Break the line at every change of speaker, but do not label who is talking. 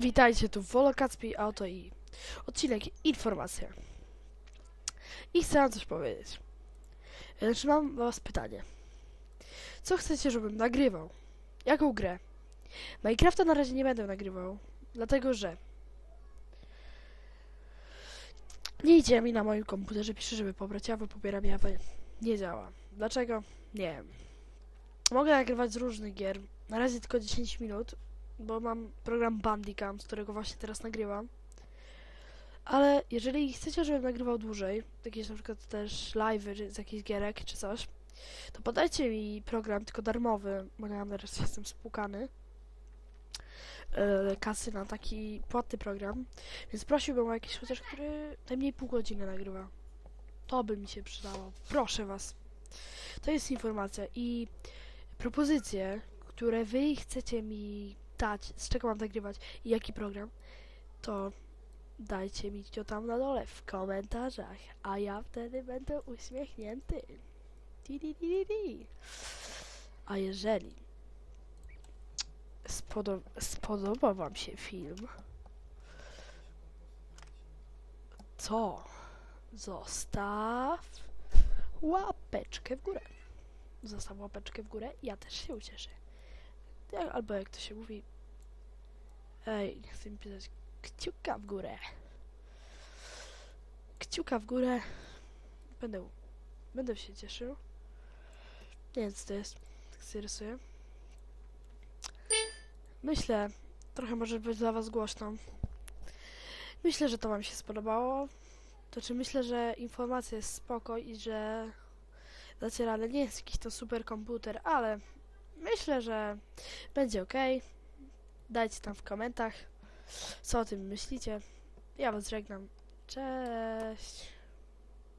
Witajcie tu w Volocacpi Auto i odcinek Informacja. I chcę wam coś powiedzieć. Znaczy mam was pytanie. Co chcecie, żebym nagrywał? Jaką grę? Minecrafta na razie nie będę nagrywał, dlatego że nie idzie mi na moim komputerze, pisze, żeby pobrać Jawę, pobieram Jawę. Nie działa. Dlaczego? Nie wiem. Mogę nagrywać z różnych gier. Na razie tylko 10 minut, bo mam program Bandicam, z którego właśnie teraz nagrywam. Ale jeżeli chcecie, żebym nagrywał dłużej, jakieś na przykład też live z jakichś gierek czy coś, to podajcie mi program tylko darmowy, bo ja teraz jestem spłukany. e, kasy na taki płatny program, więc prosiłbym o jakiś chociaż, który najmniej pół godziny nagrywa. To by mi się przydało. Proszę was. To jest informacja i propozycje, które wy chcecie mi z czego mam nagrywać i jaki program, to dajcie mi to tam na dole w komentarzach, a ja wtedy będę uśmiechnięty. Di, di, di, di, di. A jeżeli spodo spodobał wam się film, to zostaw łapeczkę w górę. Zostaw łapeczkę w górę, ja też się ucieszę. Jak, albo jak to się mówi. Ej, chcę mi pisać kciuka w górę. Kciuka w górę. Będę, będę się cieszył. Nie wiem, co to jest. Tak sobie rysuję. Myślę, trochę może być dla was głośno. Myślę, że to wam się spodobało. To czy myślę, że informacja jest spoko i że dacie radę. Nie jest jakiś to super komputer, ale myślę, że będzie ok. Dajcie tam w komentarzach, co o tym myślicie. Ja was żegnam. Cześć.